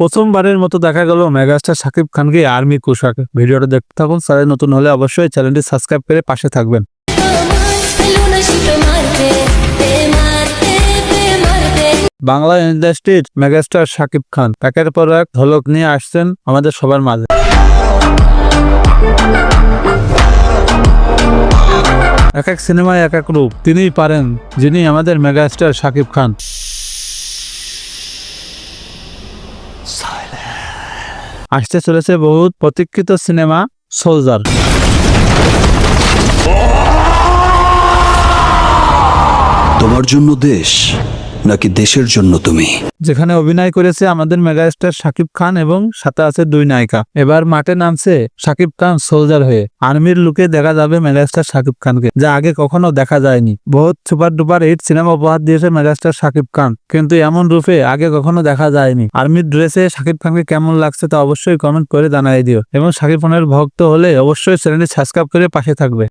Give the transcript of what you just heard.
প্রথমবারের মতো দেখা গেল মেগাস্টার সাকিব খানকে আর্মি কুশাকে। ভিডিওটা দেখতে থাকুন স্যারে নতুন হলে অবশ্যই চ্যানেলটি সাবস্ক্রাইব করে পাশে থাকবেন। বাংলা ইন্ডাস্ট্রির মেগাস্টার শাকিব খান। একের পর এক ঝলক নিয়ে আসছেন আমাদের সবার মাঝে। এক এক সিনেমায় এক এক রূপ। তিনিই পারেন যিনি আমাদের মেগাস্টার শাকিব খান। আসতে চলেছে বহুত প্রতীক্ষিত সিনেমা, সোলজার। তোমার জন্য দেশ। নাকি দেশের জন্য তুমি। যেখানে অভিনয় করেছে আমাদের মেগাস্টার শাকিব খান এবং সাথে আছে দুই নায়িকা। এবার মাঠে নামছে শাকিব খান সোলজার হয়ে। আর্মির লুকে দেখা যাবে মেগাস্টার শাকিব খানকে, যা আগে কখনো দেখা যায়নি। বহুত সুপার ডুপার হিট সিনেমা উপহার দিয়েছে মেগাস্টার শাকিব খান। কিন্তু এমন রূপে আগে কখনো দেখা যায়নি। আর্মির ড্রেসে শাকিব খানকে কেমন লাগছে তা অবশ্যই কমেন্ট করে জানাই দিও। এবং শাকিব খানের ভক্ত হলে অবশ্যই চ্যানেলটি সাবস্ক্রাইব করে পাশে থাকবে।